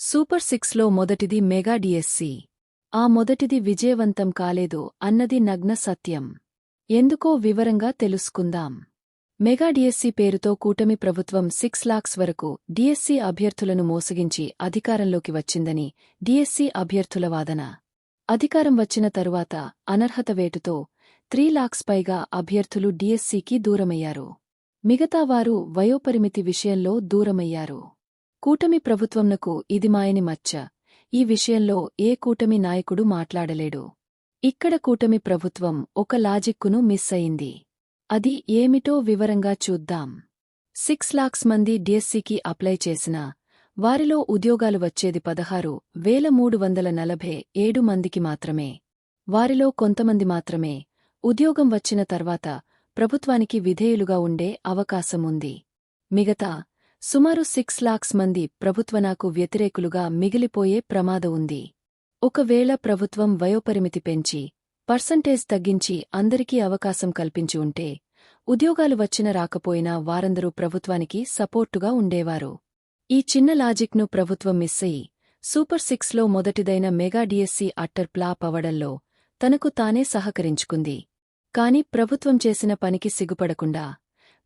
Super సిక్స్లో మొదటిది mega DSC. ఆ మొదటిది విజయవంతం కాలేదు అన్నది నగ్న సత్యం. ఎందుకో వివరంగా తెలుసుకుందాం. మెగా డిఎస్సీ పేరుతో కూటమి ప్రభుత్వం సిక్స్ లాక్స్ వరకు డిఎస్సీ అభ్యర్థులను మోసగించి అధికారంలోకి వచ్చిందని డిఎస్సీ అభ్యర్థుల వాదన. అధికారం వచ్చిన తరువాత అనర్హత వేటుతో త్రీ లాక్స్ పైగా అభ్యర్థులు డిఎస్సీకి దూరమయ్యారు. మిగతావారు వయోపరిమితి విషయంలో దూరమయ్యారు. కూటమి ప్రభుత్వంనకు ఇది మాయని మచ్చ. ఈ విషయంలో ఏ కూటమి నాయకుడు మాట్లాడలేడు. ఇక్కడ కూటమి ప్రభుత్వం ఒక లాజిక్కును మిస్ అయింది. అది ఏమిటో వివరంగా చూద్దాం. సిక్స్ లాక్స్ మంది డిఎస్సికి అప్లై చేసినా వారిలో ఉద్యోగాలు వచ్చేది పదహారు వేల మూడు వందల నలభై ఏడు మందికి మాత్రమే. వారిలో కొంతమంది మాత్రమే ఉద్యోగం వచ్చిన తర్వాత ప్రభుత్వానికి విధేయులుగా ఉండే అవకాశముంది. మిగతా సుమారు సిక్స్ లాక్స్ మంది ప్రభుత్వనాకు వ్యతిరేకులుగా మిగిలిపోయే ప్రమాద ఉంది. ఒకవేళ ప్రభుత్వం వయోపరిమితి పెంచి పర్సంటేజ్ తగ్గించి అందరికీ అవకాశం కల్పించి ఉంటే ఉద్యోగాలు వచ్చిన రాకపోయినా వారందరూ ప్రభుత్వానికి సపోర్టుగా ఉండేవారు. ఈ చిన్న లాజిక్ను ప్రభుత్వం మిస్సయి సూపర్ సిక్స్లో మొదటిదైన మెగాడియస్సీ అట్టర్ ప్లాప్ అవడంలో తనకు తానే సహకరించుకుంది. కాని ప్రభుత్వం చేసిన పనికి సిగ్గుపడకుండా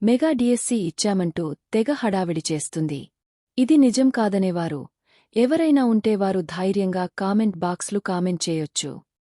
మెగా డిఎస్సి ఇచ్చామంటూ తెగ హడావిడి చేస్తుంది. ఇది నిజం కాదనేవారు. ఎవరైనా ఉంటే వారు ధైర్యంగా కామెంట్ బాక్స్లు కామెంట్ చేయొచ్చు.